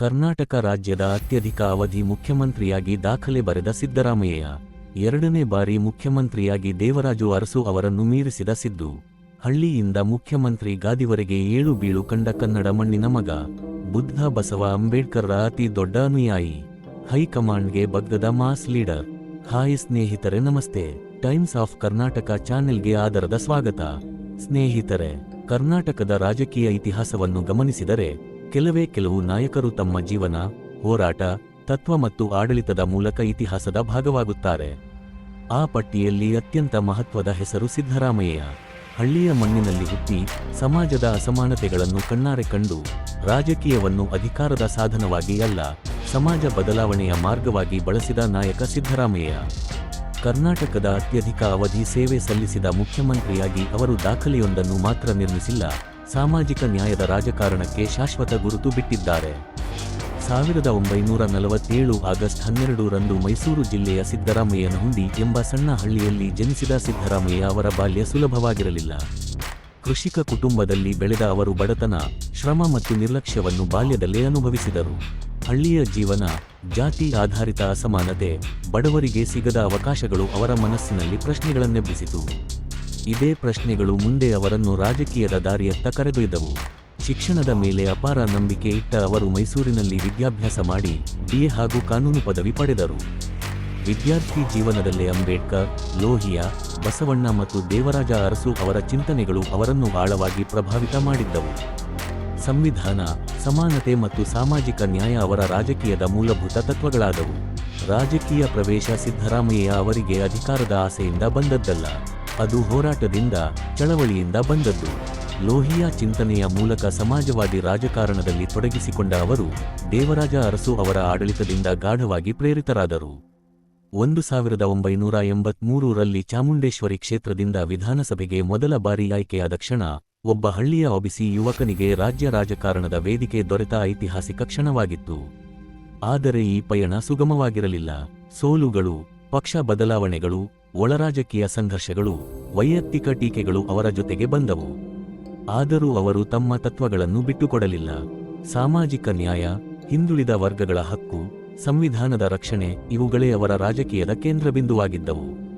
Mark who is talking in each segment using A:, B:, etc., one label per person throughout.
A: ಕರ್ನಾಟಕ ರಾಜ್ಯದ ಅತ್ಯಧಿಕ ಅವಧಿ ಮುಖ್ಯಮಂತ್ರಿಯಾಗಿ ದಾಖಲೆ ಬರೆದ ಸಿದ್ದರಾಮಯ್ಯ, ಎರಡನೇ ಬಾರಿ ಮುಖ್ಯಮಂತ್ರಿಯಾಗಿ ದೇವರಾಜು ಅರಸು ಅವರನ್ನು ಮೀರಿಸಿದ ಸಿದ್ದು. ಹಳ್ಳಿಯಿಂದ ಮುಖ್ಯಮಂತ್ರಿ ಗಾದಿವರೆಗೆ ಏಳು ಬೀಳು ಕಂಡ ಕನ್ನಡ ಮಣ್ಣಿನ ಮಗ, ಬುದ್ಧ ಬಸವ ಅಂಬೇಡ್ಕರ್ರ ಅತಿ ದೊಡ್ಡ ಅನುಯಾಯಿ, ಹೈಕಮಾಂಡ್ಗೆ ಬಗ್ಗದ ಮಾಸ್ ಲೀಡರ್. ಹಾಯ್ ಸ್ನೇಹಿತರೆ ನಮಸ್ತೆ, ಟೈಮ್ಸ್ ಆಫ್ ಕರ್ನಾಟಕ ಚಾನೆಲ್ಗೆ ಆದರದ ಸ್ವಾಗತ. ಸ್ನೇಹಿತರೆ, ಕರ್ನಾಟಕದ ರಾಜಕೀಯ ಇತಿಹಾಸವನ್ನು ಗಮನಿಸಿದರೆ ಕೆಲವೇ ಕೆಲವು ನಾಯಕರು ತಮ್ಮ ಜೀವನ, ಹೋರಾಟ, ತತ್ವ ಮತ್ತು ಆಡಳಿತದ ಮೂಲಕ ಇತಿಹಾಸದ ಭಾಗವಾಗುತ್ತಾರೆ. ಆ ಪಟ್ಟಿಯಲ್ಲಿ ಅತ್ಯಂತ ಮಹತ್ವದ ಹೆಸರು ಸಿದ್ದರಾಮಯ್ಯ. ಹಳ್ಳಿಯ ಮಣ್ಣಿನಲ್ಲಿ ಹುಟ್ಟಿ ಸಮಾಜದ ಅಸಮಾನತೆಗಳನ್ನು ಕಣ್ಣಾರೆ ಕಂಡು ರಾಜಕೀಯವನ್ನು ಅಧಿಕಾರದ ಸಾಧನವಾಗಿ ಅಲ್ಲ, ಸಮಾಜ ಬದಲಾವಣೆಯ ಮಾರ್ಗವಾಗಿ ಬಳಸಿದ ನಾಯಕ ಸಿದ್ದರಾಮಯ್ಯ. ಕರ್ನಾಟಕದ ಅತ್ಯಧಿಕ ಅವಧಿ ಸೇವೆ ಸಲ್ಲಿಸಿದ ಮುಖ್ಯಮಂತ್ರಿಯಾಗಿ ಅವರು ದಾಖಲೆಯೊಂದನ್ನು ಮಾತ್ರ ನಿರ್ಮಿಸಿಲ್ಲ. ಸಾಮಾಜಿಕ ನ್ಯಾಯದ ರಾಜಕಾರಣಕ್ಕೆ ಶಾಶ್ವತ ಗುರುತು ಬಿಟ್ಟಿದ್ದಾರೆ. ಸಾವಿರದ ಒಂಬೈನೂರ ನಲವತ್ತೇಳು ಆಗಸ್ಟ್ ಹನ್ನೆರಡರಂದು ಮೈಸೂರು ಜಿಲ್ಲೆಯ ಸಿದ್ದರಾಮಯ್ಯನಹುಂಡಿ ಎಂಬ ಸಣ್ಣ ಹಳ್ಳಿಯಲ್ಲಿ ಜನಿಸಿದ ಸಿದ್ದರಾಮಯ್ಯ ಅವರ ಬಾಲ್ಯ ಸುಲಭವಾಗಿರಲಿಲ್ಲ. ಕೃಷಿಕ ಕುಟುಂಬದಲ್ಲಿ ಬೆಳೆದ ಅವರು ಬಡತನ, ಶ್ರಮ ಮತ್ತು ನಿರ್ಲಕ್ಷ್ಯವನ್ನು ಬಾಲ್ಯದಲ್ಲೇ ಅನುಭವಿಸಿದರು. ಹಳ್ಳಿಯ ಜೀವನ, ಜಾತಿ ಆಧಾರಿತ ಅಸಮಾನತೆ, ಬಡವರಿಗೆ ಸಿಗದ ಅವಕಾಶಗಳು ಅವರ ಮನಸ್ಸಿನಲ್ಲಿ ಪ್ರಶ್ನೆಗಳನ್ನೆಬ್ಬಿಸಿತು. ಇದೇ ಪ್ರಶ್ನೆಗಳು ಮುಂದೆ ಅವರನ್ನು ರಾಜಕೀಯದ ದಾರಿಯತ್ತ ಕರೆದೊಯ್ದವು. ಶಿಕ್ಷಣದ ಮೇಲೆ ಅಪಾರ ನಂಬಿಕೆ ಇಟ್ಟ ಅವರು ಮೈಸೂರಿನಲ್ಲಿ ವಿದ್ಯಾಭ್ಯಾಸ ಮಾಡಿ ಬಿಎ ಹಾಗೂ ಕಾನೂನು ಪದವಿ ಪಡೆದರು. ವಿದ್ಯಾರ್ಥಿ ಜೀವನದಲ್ಲೇ ಅಂಬೇಡ್ಕರ್, ಲೋಹಿಯಾ, ಬಸವಣ್ಣ ಮತ್ತು ದೇವರಾಜ ಅರಸು ಅವರ ಚಿಂತನೆಗಳು ಅವರನ್ನು ಆಳವಾಗಿ ಪ್ರಭಾವಿತ ಮಾಡಿದ್ದವು. ಸಂವಿಧಾನ, ಸಮಾನತೆ ಮತ್ತು ಸಾಮಾಜಿಕ ನ್ಯಾಯ ಅವರ ರಾಜಕೀಯದ ಮೂಲಭೂತ ತತ್ವಗಳಾದವು. ರಾಜಕೀಯ ಪ್ರವೇಶ ಸಿದ್ದರಾಮಯ್ಯ ಅವರಿಗೆ ಅಧಿಕಾರದ ಆಸೆಯಿಂದ ಬಂದದ್ದಲ್ಲ. ಅದು ಹೋರಾಟದಿಂದ ಚಳವಳಿಯಿಂದ ಬಂದದ್ದು. ಲೋಹಿಯಾ ಚಿಂತನೆಯ ಮೂಲಕ ಸಮಾಜವಾದಿ ರಾಜಕಾರಣದಲ್ಲಿ ತೊಡಗಿಸಿಕೊಂಡ ಅವರು ದೇವರಾಜ ಅರಸು ಅವರ ಆಡಳಿತದಿಂದ ಗಾಢವಾಗಿ ಪ್ರೇರಿತರಾದರು. ಒಂದು ಸಾವಿರದ ಒಂಬೈನೂರ ಎಂಬತ್ಮೂರರಲ್ಲಿ ಚಾಮುಂಡೇಶ್ವರಿ ಕ್ಷೇತ್ರದಿಂದ ವಿಧಾನಸಭೆಗೆ ಮೊದಲ ಬಾರಿ ಆಯ್ಕೆಯಾದ ಕ್ಷಣ, ಒಬ್ಬ ಹಳ್ಳಿಯ ಒಬಿಸಿ ಯುವಕನಿಗೆ ರಾಜ್ಯ ರಾಜಕಾರಣದ ವೇದಿಕೆ ದೊರೆತ ಐತಿಹಾಸಿಕ ಕ್ಷಣವಾಗಿತ್ತು. ಆದರೆ ಈ ಪಯಣ ಸುಗಮವಾಗಿರಲಿಲ್ಲ. ಸೋಲುಗಳು, ಪಕ್ಷ ಬದಲಾವಣೆಗಳು ಒಳರಾಜಕೀಯ ಸಂಘರ್ಷಗಳು, ವೈಯಕ್ತಿಕ ಟೀಕೆಗಳು ಅವರ ಜೊತೆಗೆ ಬಂದವು. ಆದರೂ ಅವರು ತಮ್ಮ ತತ್ವಗಳನ್ನು ಬಿಟ್ಟುಕೊಡಲಿಲ್ಲ. ಸಾಮಾಜಿಕ ನ್ಯಾಯ, ಹಿಂದುಳಿದ ವರ್ಗಗಳ ಹಕ್ಕು, ಸಂವಿಧಾನದ ರಕ್ಷಣೆ ಇವುಗಳೇ ಅವರ ರಾಜಕೀಯದ ಕೇಂದ್ರಬಿಂದುವಾಗಿದ್ದವು.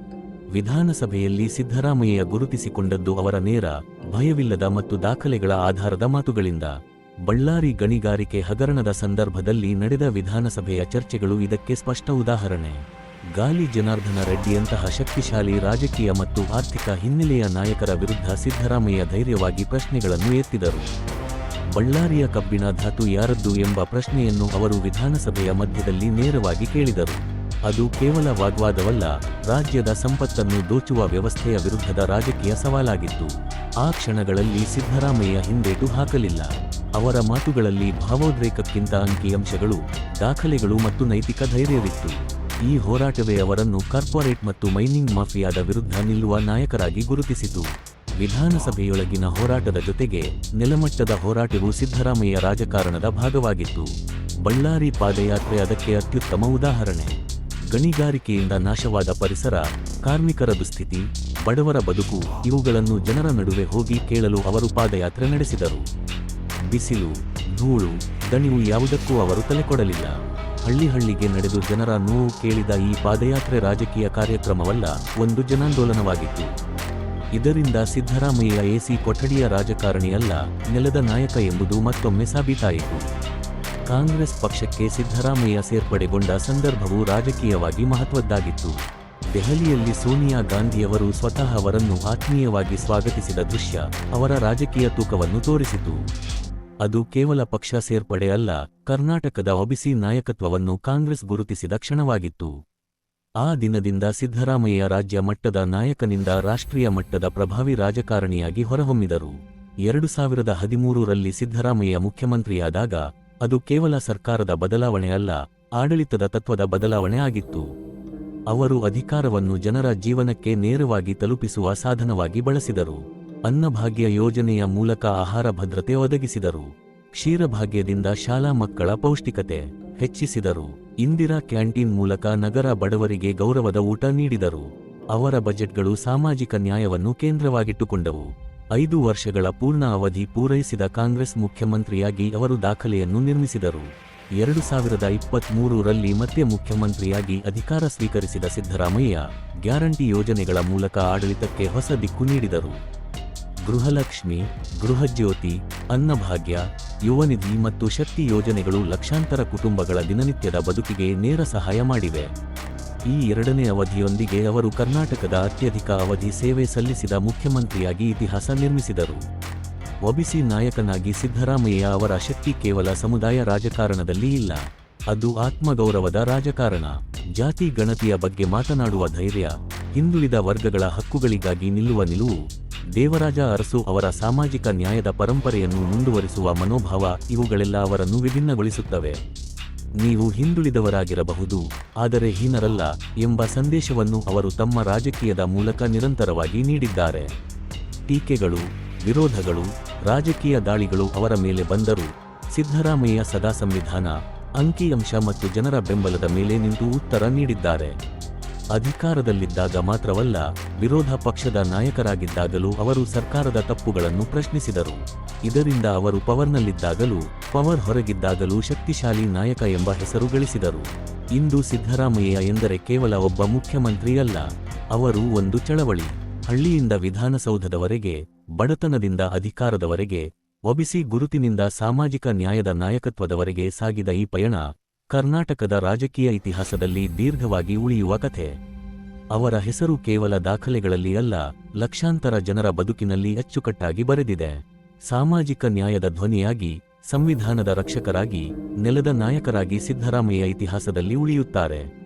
A: ವಿಧಾನಸಭೆಯಲ್ಲಿ ಸಿದ್ದರಾಮಯ್ಯ ಗುರುತಿಸಿಕೊಂಡದ್ದು ಅವರ ನೇರ, ಭಯವಿಲ್ಲದ ಮತ್ತು ದಾಖಲೆಗಳ ಆಧಾರದ ಮಾತುಗಳಿಂದ. ಬಳ್ಳಾರಿ ಗಣಿಗಾರಿಕೆ ಹಗರಣದ ಸಂದರ್ಭದಲ್ಲಿ ನಡೆದ ವಿಧಾನಸಭೆಯ ಚರ್ಚೆಗಳು ಇದಕ್ಕೆ ಸ್ಪಷ್ಟ ಉದಾಹರಣೆ. ಗಾಲಿ ಜನಾರ್ದನ ರೆಡ್ಡಿಯಂತಹ ಶಕ್ತಿಶಾಲಿ ರಾಜಕೀಯ ಮತ್ತು ಆರ್ಥಿಕ ಹಿನ್ನೆಲೆಯ ನಾಯಕರ ವಿರುದ್ಧ ಸಿದ್ದರಾಮಯ್ಯ ಧೈರ್ಯವಾಗಿ ಪ್ರಶ್ನೆಗಳನ್ನು ಎತ್ತಿದರು. ಬಳ್ಳಾರಿಯ ಕಬ್ಬಿಣ ಧಾತು ಯಾರದ್ದು ಎಂಬ ಪ್ರಶ್ನೆಯನ್ನು ಅವರು ವಿಧಾನಸಭೆಯ ಮಧ್ಯದಲ್ಲಿ ನೇರವಾಗಿ ಕೇಳಿದರು. ಅದು ಕೇವಲ ವಾಗ್ವಾದವಲ್ಲ, ರಾಜ್ಯದ ಸಂಪತ್ತನ್ನು ದೋಚುವ ವ್ಯವಸ್ಥೆಯ ವಿರುದ್ಧದ ರಾಜಕೀಯ ಸವಾಲಾಗಿತ್ತು. ಆ ಕ್ಷಣಗಳಲ್ಲಿ ಸಿದ್ದರಾಮಯ್ಯ ಹಿಂದೇಟು ಹಾಕಲಿಲ್ಲ. ಅವರ ಮಾತುಗಳಲ್ಲಿ ಭಾವೋದ್ರೇಕಕ್ಕಿಂತ ಅಂಕಿಅಂಶಗಳು ದಾಖಲೆಗಳು ಮತ್ತು ನೈತಿಕ ಧೈರ್ಯವಿತ್ತು. ಈ ಹೋರಾಟವೇ ಅವರನ್ನು ಕಾರ್ಪೊರೇಟ್ ಮತ್ತು ಮೈನಿಂಗ್ ಮಾಫಿಯಾದ ವಿರುದ್ಧ ನಿಲ್ಲುವ ನಾಯಕರಾಗಿ ಗುರುತಿಸಿತು. ವಿಧಾನಸಭೆಯೊಳಗಿನ ಹೋರಾಟದ ಜೊತೆಗೆ ನೆಲಮಟ್ಟದ ಹೋರಾಟವು ಸಿದ್ದರಾಮಯ್ಯ ರಾಜಕಾರಣದ ಭಾಗವಾಗಿತ್ತು. ಬಳ್ಳಾರಿ ಪಾದಯಾತ್ರೆ ಅದಕ್ಕೆ ಅತ್ಯುತ್ತಮ ಉದಾಹರಣೆ. ಗಣಿಗಾರಿಕೆಯಿಂದ ನಾಶವಾದ ಪರಿಸರ, ಕಾರ್ಮಿಕರ ದುಸ್ಥಿತಿ, ಬಡವರ ಬದುಕು ಇವುಗಳನ್ನು ಜನರ ನಡುವೆ ಹೋಗಿ ಕೇಳಲು ಅವರು ಪಾದಯಾತ್ರೆ ನಡೆಸಿದರು. ಬಿಸಿಲು, ಧೂಳು, ದಣಿವು ಯಾವುದಕ್ಕೂ ಅವರು ತಲೆಕೊಡಲಿಲ್ಲ. ಹಳ್ಳಿ ಹಳ್ಳಿಗೆ ನಡೆದು ಜನರ ನೋವು ಕೇಳಿದ ಈ ಪಾದಯಾತ್ರೆ ರಾಜಕೀಯ ಕಾರ್ಯಕ್ರಮವಲ್ಲ, ಒಂದು ಜನಾಂದೋಲನವಾಗಿತ್ತು. ಇದರಿಂದ ಸಿದ್ದರಾಮಯ್ಯ ಎಸಿ ಕೊಠಡಿಯ ರಾಜಕಾರಣಿಯಲ್ಲ ನೆಲದ ನಾಯಕ ಎಂಬುದು ಮತ್ತೊಮ್ಮೆ ಸಾಬೀತಾಯಿತು. ಕಾಂಗ್ರೆಸ್ ಪಕ್ಷಕ್ಕೆ ಸಿದ್ದರಾಮಯ್ಯ ಸೇರ್ಪಡೆಗೊಂಡ ಸಂದರ್ಭವು ರಾಜಕೀಯವಾಗಿ ಮಹತ್ವದ್ದಾಗಿತ್ತು. ದೆಹಲಿಯಲ್ಲಿ ಸೋನಿಯಾ ಗಾಂಧಿಯವರು ಸ್ವತಃ ಅವರನ್ನು ಆತ್ಮೀಯವಾಗಿ ಸ್ವಾಗತಿಸಿದ ದೃಶ್ಯ ಅವರ ರಾಜಕೀಯ ತೂಕವನ್ನು ತೋರಿಸಿತು. ಅದು ಕೇವಲ ಪಕ್ಷ ಸೇರ್ಪಡೆ ಅಲ್ಲ, ಕರ್ನಾಟಕದ ಒಬಿಸಿ ನಾಯಕತ್ವವನ್ನು ಕಾಂಗ್ರೆಸ್ ಗುರುತಿಸಿದ ಕ್ಷಣವಾಗಿತ್ತು. ಆ ದಿನದಿಂದ ಸಿದ್ದರಾಮಯ್ಯ ರಾಜ್ಯ ಮಟ್ಟದ ನಾಯಕನಿಂದ ರಾಷ್ಟ್ರೀಯ ಮಟ್ಟದ ಪ್ರಭಾವಿ ರಾಜಕಾರಣಿಯಾಗಿ ಹೊರಹೊಮ್ಮಿದರು. ಎರಡು ಸಾವಿರದ ಹದಿಮೂರರಲ್ಲಿ ಸಿದ್ದರಾಮಯ್ಯ ಮುಖ್ಯಮಂತ್ರಿಯಾದಾಗ, ಅದು ಕೇವಲ ಸರ್ಕಾರದ ಬದಲಾವಣೆ ಅಲ್ಲ, ಆಡಳಿತದ ತತ್ವದ ಬದಲಾವಣೆ ಆಗಿತ್ತು. ಅವರು ಅಧಿಕಾರವನ್ನು ಜನರ ಜೀವನಕ್ಕೆ ನೇರವಾಗಿ ತಲುಪಿಸುವ ಸಾಧನವಾಗಿ ಬಳಸಿದರು. ಅನ್ನಭಾಗ್ಯ ಯೋಜನೆಯ ಮೂಲಕ ಆಹಾರ ಭದ್ರತೆ ಒದಗಿಸಿದರು. ಕ್ಷೀರಭಾಗ್ಯದಿಂದ ಶಾಲಾ ಮಕ್ಕಳ ಪೌಷ್ಟಿಕತೆ ಹೆಚ್ಚಿಸಿದರು. ಇಂದಿರಾ ಕ್ಯಾಂಟೀನ್ ಮೂಲಕ ನಗರ ಬಡವರಿಗೆ ಗೌರವದ ಊಟ ನೀಡಿದರು. ಅವರ ಬಜೆಟ್ಗಳು ಸಾಮಾಜಿಕ ನ್ಯಾಯವನ್ನು ಕೇಂದ್ರವಾಗಿಟ್ಟುಕೊಂಡವು. ಐದು ವರ್ಷಗಳ ಪೂರ್ಣ ಅವಧಿ ಪೂರೈಸಿದ ಕಾಂಗ್ರೆಸ್ ಮುಖ್ಯಮಂತ್ರಿಯಾಗಿ ಅವರು ದಾಖಲೆಯನ್ನು ನಿರ್ಮಿಸಿದರು. ಎರಡು ಸಾವಿರದ ಇಪ್ಪತ್ತ್ಮೂರರಲ್ಲಿ ಮತ್ತೆ ಮುಖ್ಯಮಂತ್ರಿಯಾಗಿ ಅಧಿಕಾರ ಸ್ವೀಕರಿಸಿದ ಸಿದ್ದರಾಮಯ್ಯ ಗ್ಯಾರಂಟಿ ಯೋಜನೆಗಳ ಮೂಲಕ ಆಡಳಿತಕ್ಕೆ ಹೊಸ ದಿಕ್ಕು ನೀಡಿದರು. ಗೃಹಲಕ್ಷ್ಮಿ, ಗೃಹಜ್ಯೋತಿ, ಅನ್ನಭಾಗ್ಯ, ಯುವನಿಧಿ ಮತ್ತು ಶಕ್ತಿ ಯೋಜನೆಗಳು ಲಕ್ಷಾಂತರ ಕುಟುಂಬಗಳ ದಿನನಿತ್ಯದ ಬದುಕಿಗೆ ನೇರ ಸಹಾಯ ಮಾಡಿವೆ. ಈ ಎರಡನೇ ಅವಧಿಯೊಂದಿಗೆ ಅವರು ಕರ್ನಾಟಕದ ಅತ್ಯಧಿಕ ಅವಧಿ ಸೇವೆ ಸಲ್ಲಿಸಿದ ಮುಖ್ಯಮಂತ್ರಿಯಾಗಿ ಇತಿಹಾಸ ನಿರ್ಮಿಸಿದರು. ಒಬಿಸಿ ನಾಯಕನಾಗಿ ಸಿದ್ದರಾಮಯ್ಯ ಅವರ ಶಕ್ತಿ ಕೇವಲ ಸಮುದಾಯ ರಾಜಕಾರಣದಲ್ಲಿ ಇಲ್ಲ, ಅದು ಆತ್ಮಗೌರವದ ರಾಜಕಾರಣ. ಜಾತಿ ಗಣತಿಯ ಬಗ್ಗೆ ಮಾತನಾಡುವ ಧೈರ್ಯ, ಹಿಂದುಳಿದ ವರ್ಗಗಳ ಹಕ್ಕುಗಳಿಗಾಗಿ ನಿಲ್ಲುವ ನಿಲುವು. ದೇವರಾಜ ಅರಸು ಅವರ ಸಾಮಾಜಿಕ ನ್ಯಾಯದ ಪರಂಪರೆಯನ್ನು ಮುಂದುವರಿಸುವ ಮನೋಭಾವ ಇವುಗಳೆಲ್ಲ ಅವರನ್ನು ವಿಭಿನ್ನಗೊಳಿಸುತ್ತವೆ. ನೀವು ಹಿಂದುಳಿದವರಾಗಿರಬಹುದು, ಆದರೆ ಹೀನರಲ್ಲ ಎಂಬ ಸಂದೇಶವನ್ನು ಅವರು ತಮ್ಮ ರಾಜಕೀಯದ ಮೂಲಕ ನಿರಂತರವಾಗಿ ನೀಡಿದ್ದಾರೆ. ಟೀಕೆಗಳು, ವಿರೋಧಗಳು, ರಾಜಕೀಯ ದಾಳಿಗಳು ಅವರ ಮೇಲೆ ಬಂದರೂ ಸಿದ್ದರಾಮಯ್ಯ ಸದಾ ಸಂವಿಧಾನ, ಅಂಕಿಅಂಶ ಮತ್ತು ಜನರ ಬೆಂಬಲದ ಮೇಲೆ ನಿಂತು ಉತ್ತರ ನೀಡಿದ್ದಾರೆ. ಅಧಿಕಾರದಲ್ಲಿದ್ದಾಗ ಮಾತ್ರವಲ್ಲ, ವಿರೋಧ ಪಕ್ಷದ ನಾಯಕರಾಗಿದ್ದಾಗಲೂ ಅವರು ಸರ್ಕಾರದ ತಪ್ಪುಗಳನ್ನು ಪ್ರಶ್ನಿಸಿದರು. ಇದರಿಂದ ಅವರು ಪವರ್ನಲ್ಲಿದ್ದಾಗಲೂ, ಪವರ್ ಹೊರಗಿದ್ದಾಗಲೂ ಶಕ್ತಿಶಾಲಿ ನಾಯಕ ಎಂಬ ಹೆಸರು ಗಳಿಸಿದರು. ಇಂದು ಸಿದ್ದರಾಮಯ್ಯ ಎಂದರೆ ಕೇವಲ ಒಬ್ಬ ಮುಖ್ಯಮಂತ್ರಿಯಲ್ಲ, ಅವರು ಒಂದು ಚಳವಳಿ. ಹಳ್ಳಿಯಿಂದ ವಿಧಾನಸೌಧದವರೆಗೆ, ಬಡತನದಿಂದ ಅಧಿಕಾರದವರೆಗೆ, ಒಬಿಸಿ ಗುರುತಿನಿಂದ ಸಾಮಾಜಿಕ ನ್ಯಾಯದ ನಾಯಕತ್ವದವರೆಗೆ ಸಾಗಿದ ಈ ಪಯಣ ಕರ್ನಾಟಕದ ರಾಜಕೀಯ ಇತಿಹಾಸದಲ್ಲಿ ದೀರ್ಘವಾಗಿ ಉಳಿಯುವ ಕಥೆ. ಅವರ ಹೆಸರು ಕೇವಲ ದಾಖಲೆಗಳಲ್ಲಿ ಅಲ್ಲ, ಲಕ್ಷಾಂತರ ಜನರ ಬದುಕಿನಲ್ಲಿ ಅಚ್ಚುಕಟ್ಟಾಗಿ ಬರೆದಿದೆ. ಸಾಮಾಜಿಕ ನ್ಯಾಯದ ಧ್ವನಿಯಾಗಿ, ಸಂವಿಧಾನದ ರಕ್ಷಕರಾಗಿ, ನೆಲದ ನಾಯಕರಾಗಿ ಸಿದ್ದರಾಮಯ್ಯ ಇತಿಹಾಸದಲ್ಲಿ ಉಳಿಯುತ್ತಾರೆ.